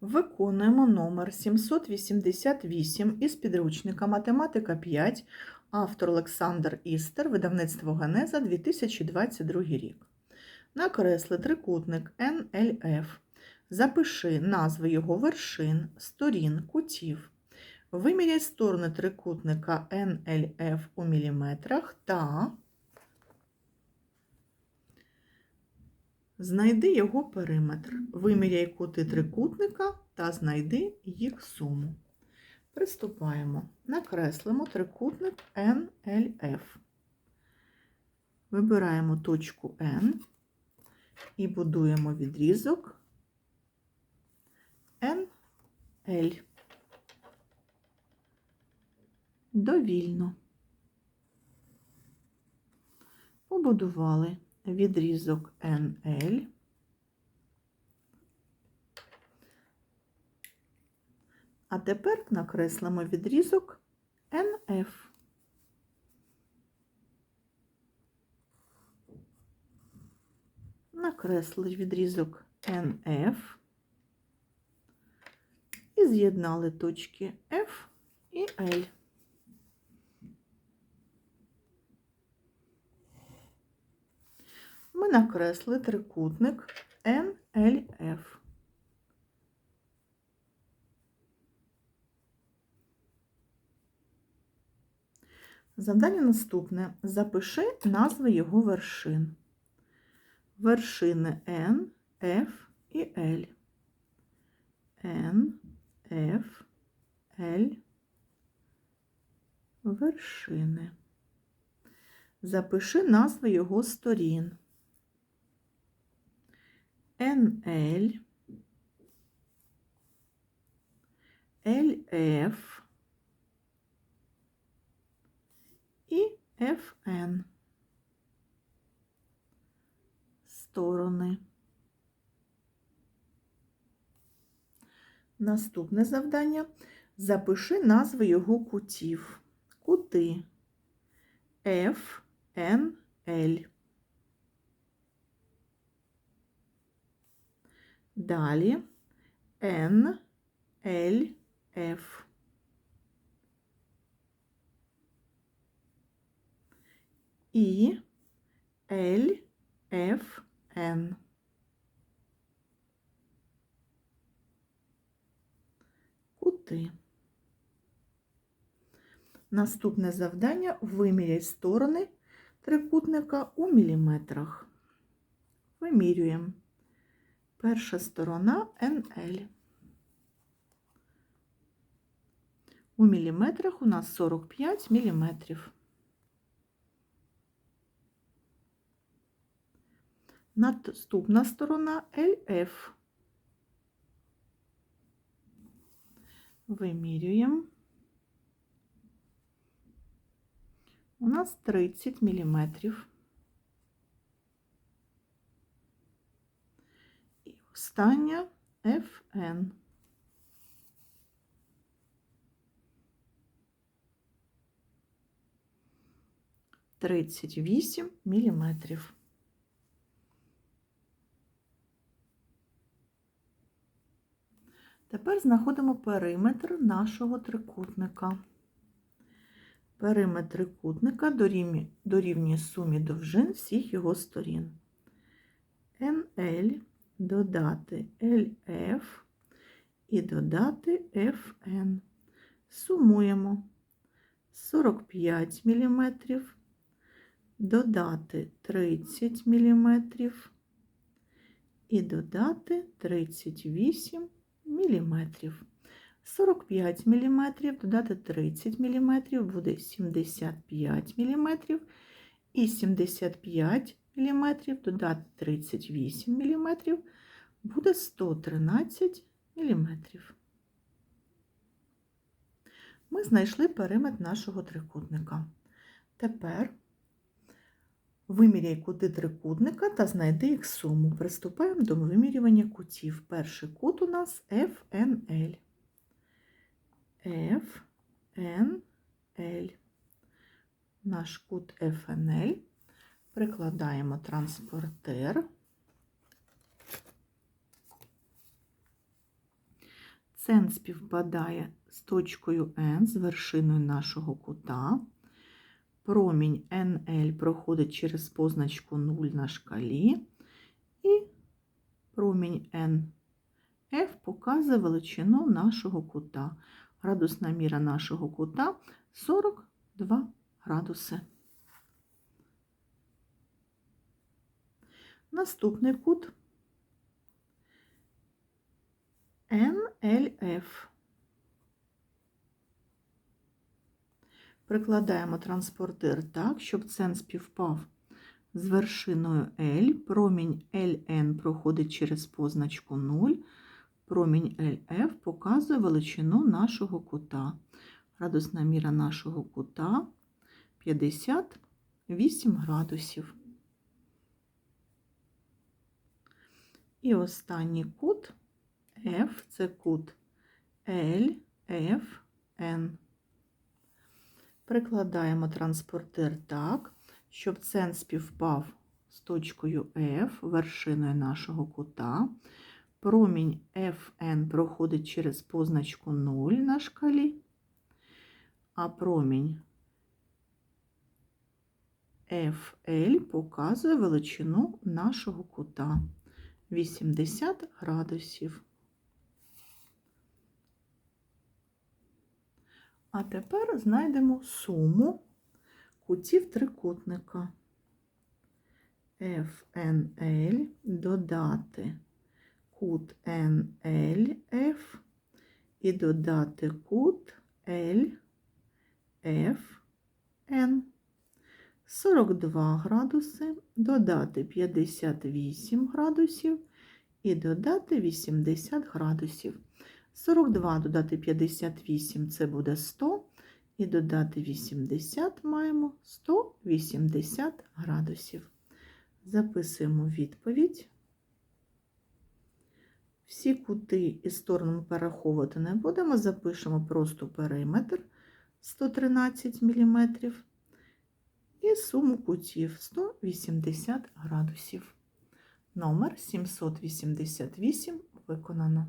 Виконуємо номер 788 із підручника Математика 5, автор Олександр Істер, видавництво Генеза 2022 рік. Накресли трикутник NLF. Запиши назви його вершин, сторін, кутів. Виміряй сторони трикутника NLF у міліметрах та Знайди його периметр. Виміряй кути трикутника та знайди їх суму. Приступаємо. Накреслимо трикутник NLF. Вибираємо точку N і будуємо відрізок NL. Довільно. Побудували відрізок NL. А тепер накреслимо відрізок NF. Накреслили відрізок NF і з'єднали точки F і L. накресли трикутник NLF. Завдання наступне. Запиши назви його вершин. Вершини N, F і L. N, F, L. Вершини. Запиши назви його сторін. NL, LF і FN. Сторони. Наступне завдання. Запиши назви його кутів. Кути F, N, L. Далі N, L, F. І L, F, N. Кути. Наступне завдання виміряй сторони трикутника у міліметрах. Вимірюємо. Перша сторона NL. У міліметрах у нас 45 міліметрів. Наступна сторона LF. Вимірюємо. У нас 30 міліметрів. Остання FN. Тридцять вісім міліметрів. Тепер знаходимо периметр нашого трикутника. Периметр трикутника дорівнює сумі довжин всіх його сторін. NL додати LF і додати FN. Сумуємо 45 мм, додати 30 мм і додати 38 мм. 45 мм додати 30 мм буде 75 мм і 75 мм додати 38 мм буде 113 мм. Ми знайшли периметр нашого трикутника. Тепер виміряй кути трикутника та знайди їх суму. Приступаємо до вимірювання кутів. Перший кут у нас FNL. FNL. Наш кут FNL. Прикладаємо транспортер. Цен співпадає з точкою N, з вершиною нашого кута. Промінь NL проходить через позначку 0 на шкалі. І промінь NF показує величину нашого кута. Градусна міра нашого кута 42 градуси. Наступний кут NLF. Прикладаємо транспортир так, щоб цен співпав з вершиною L. Промінь LN проходить через позначку 0. Промінь LF показує величину нашого кута. Градусна міра нашого кута 58 градусів. І останній кут F це кут LFN. Прикладаємо транспортир так, щоб цен співпав з точкою F, вершиною нашого кута. Промінь FN проходить через позначку 0 на шкалі, а промінь FL показує величину нашого кута 80 градусів. А тепер знайдемо суму кутів трикутника. FNL додати кут NLF і додати кут LFN. 42 градуси, додати 58 градусів і додати 80 градусів. 42 додати 58 це буде 100, і додати 80 маємо 180 градусів. Записуємо відповідь. Всі кути і сторони ми перераховувати не будемо, запишемо просто периметр 113 мм і суму кутів 180 градусів. Номер 788 виконано.